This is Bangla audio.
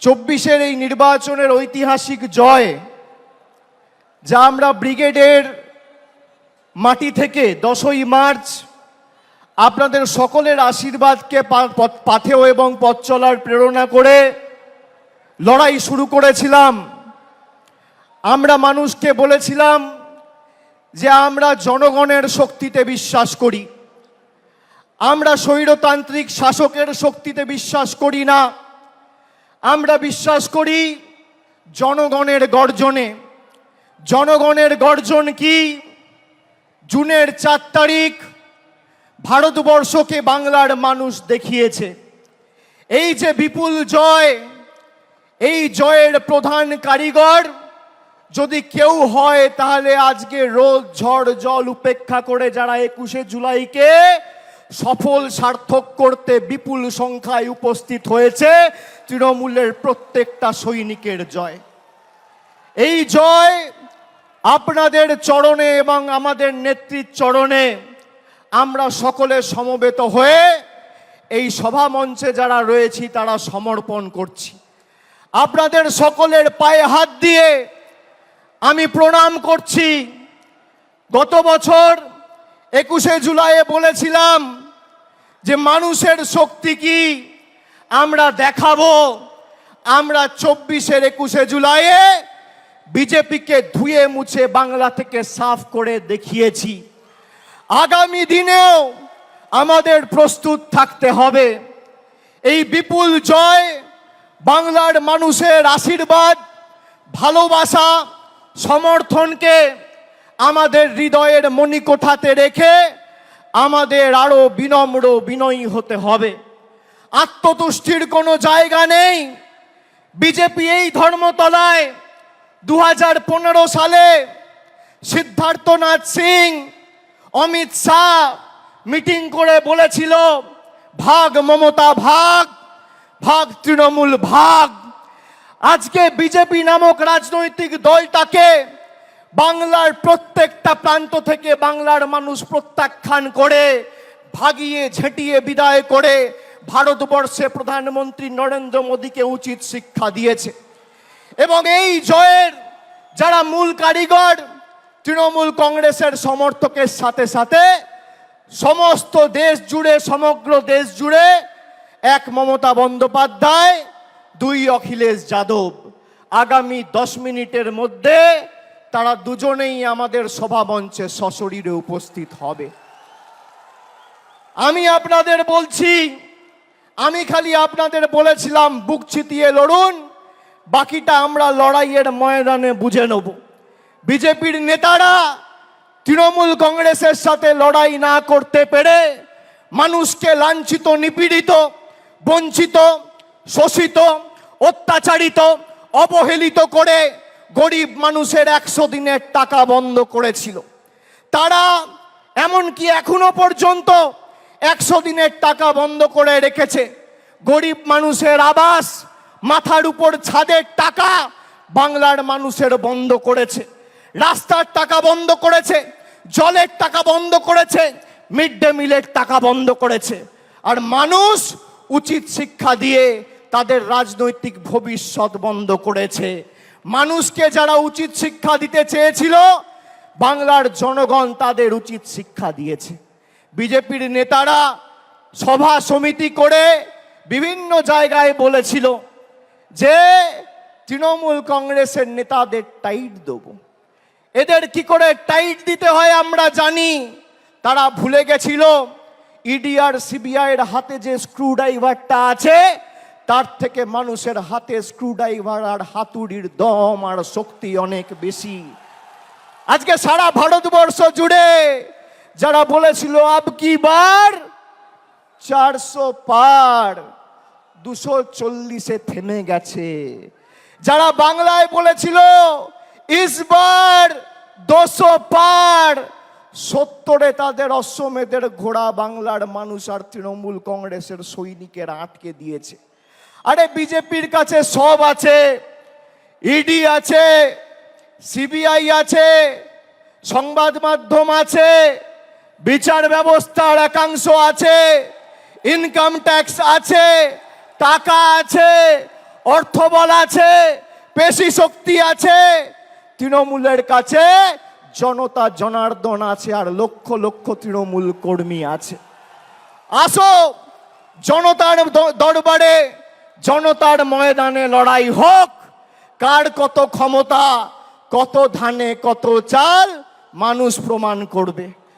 চব্বিশের এই নির্বাচনের ঐতিহাসিক জয়, যা আমরা ব্রিগেডের মাটি থেকে দশই মার্চ আপনাদের সকলের আশীর্বাদকে পা- পথ- পাথেয় এবং পথ চলার প্রেরণা করে লড়াই শুরু করেছিলাম। আমরা মানুষকে বলেছিলাম যে আমরা জনগণের শক্তিতে বিশ্বাস করি। আমরা স্বৈরতান্ত্রিক শাসকের শক্তিতে বিশ্বাস করি না। আমরা বিশ্বাস করি জনগণের গর্জনে। জনগণের গর্জন কি? জুনের চার তারিখ ভারতবর্ষকে বাংলার মানুষ দেখিয়েছে। এই যে বিপুল জয়, এই জয়ের প্রধান কারিগর যদি কেউ হয় তাহলে আজকে রোদ, ঝড়, জল উপেক্ষা করে যারা একুশে জুলাইকে সফল সার্থক করতে বিপুল সংখ্যায় উপস্থিত হয়েছে তৃণমূলের প্রত্যেকটা সৈনিকের জয়। এই জয় আপনাদের চরণে এবং আমাদের নেত্রীর চরণে আমরা সকলে সমবেত হয়ে এই সভা মঞ্চে যারা রয়েছি, তারা সমর্পণ করছি। আপনাদের সকলের পায়ে হাত দিয়ে আমি প্রণাম করছি। গত বছর একুশে জুলাইয়ে বলেছিলাম যে মানুষের শক্তি কি? আমরা দেখাবো। আমরা চব্বিশের একুশে জুলাইয়ে বিজেপিকে ধুয়ে মুছে বাংলা থেকে সাফ করে দেখিয়েছি। আগামী দিনেও আমাদের প্রস্তুত থাকতে হবে। এই বিপুল জয়, বাংলার মানুষের আশীর্বাদ, ভালোবাসা, সমর্থনকে আমাদের হৃদয়ের মণিকোঠাতে রেখে আমাদের আরও বিনম্র বিনয়ী হতে হবে। আত্মতুষ্টির কোনো জায়গা নেই। বিজেপি এই ধর্মতলায় দু হাজার পনেরো সালে সিদ্ধার্থনাথ সিং, অমিত শাহ মিটিং করে বলেছিল, ভাগ মমতা ভাগ ভাগ তৃণমূল ভাগ। আজকে বিজেপি নামক রাজনৈতিক দলটাকে বাংলার প্রত্যেকটা প্রান্ত থেকে বাংলার মানুষ প্রত্যাখ্যান করে, ভাগিয়ে ঝেঁটিয়ে বিদায় করে ভারতবর্ষে প্রধানমন্ত্রী নরেন্দ্র মোদীকে উচিত শিক্ষা দিয়েছে। এবং এই জয়ের যারা মূল কারিগর, তৃণমূল কংগ্রেসের সমর্থকের সাথে সাথে সমস্ত দেশ জুড়ে, সমগ্র দেশ জুড়ে এক মমতা বন্দ্যোপাধ্যায়, দুই অখিলেশ যাদব। আগামী দশ মিনিটের মধ্যে তারা দুজনেই আমাদের সভা মঞ্চে সশরীরে উপস্থিত হবে। আমি আপনাদের বলছি, আমি খালি আপনাদের বলেছিলাম, বুক চিতিয়ে লড়ুন, বাকিটা আমরা লড়াইয়ের ময়দানে বুঝে নেব। বিজেপির নেতারা তৃণমূল কংগ্রেসের সাথে লড়াই না করতে পেরে মানুষকে লাঞ্ছিত, নিপীড়িত, বঞ্চিত, শোষিত, অত্যাচারিত, অবহেলিত করে গরিব মানুষের একশো দিনের টাকা বন্ধ করেছিল। তারা এমনকি এখনও পর্যন্ত একশো দিনের টাকা বন্ধ করে রেখেছে। গরিব মানুষের আবাস, মাথার উপর ছাদের টাকা বাংলার মানুষের বন্ধ করেছে। রাস্তার টাকা বন্ধ করেছে, জলের টাকা বন্ধ করেছে, মিড ডে মিলের টাকা বন্ধ করেছে। আর মানুষ উচিত শিক্ষা দিয়ে তাদের রাজনৈতিক ভবিষ্যৎ বন্ধ করেছে। মানুষকে যারা উচিত শিক্ষা দিতে চেয়েছিল, বাংলার জনগণ তাদের উচিত শিক্ষা দিয়েছে। বিজেপির নেতারা সভা সমিতি করে বিভিন্ন জায়গায় বলেছিল যে, তৃণমূল কংগ্রেসের নেতাদের টাইট দেবো। এদের কি করে টাইট দিতে হয় আমরা জানি। তারা ভুলে গেছিল ইডি আর সিবিআই এর হাতে যে স্ক্রু ড্রাইভারটা আছে তার থেকে মানুষের হাতে স্ক্রুড্রাইভার আর হাতুড়ির দম আর শক্তি অনেক বেশি। আজকে সারা ভারতবর্ষ জুড়ে যারা বলেছিল, আব কি বার? চারশো পার দুশো চল্লিশে থেমে গেছে। যারা বাংলায় বলেছিল ইসবার দুশো পার, সত্তরে তাদের অশ্বমেধের ঘোড়া বাংলার মানুষ আর তৃণমূল কংগ্রেসের সৈনিকেরা আটকে দিয়েছে। আরে বিজেপির কাছে সব আছে। ইডি আছে সিবিআই আছে, সংবাদ মাধ্যম আছে, বিচার ব্যবস্থার একাংশ আছে ইনকাম ট্যাক্স আছে, টাকা আছে অর্থবল আছে, পেশি শক্তি আছে। তৃণমূলের কাছে জনতা জনার্দন আছে আর লক্ষ লক্ষ তৃণমূল কর্মী আছে। আসো, জনতার দরবারে জনতার ময়দানে লড়াই হোক। কার কত ক্ষমতা কত ধানে কত চাল মানুষ প্রমাণ করবে।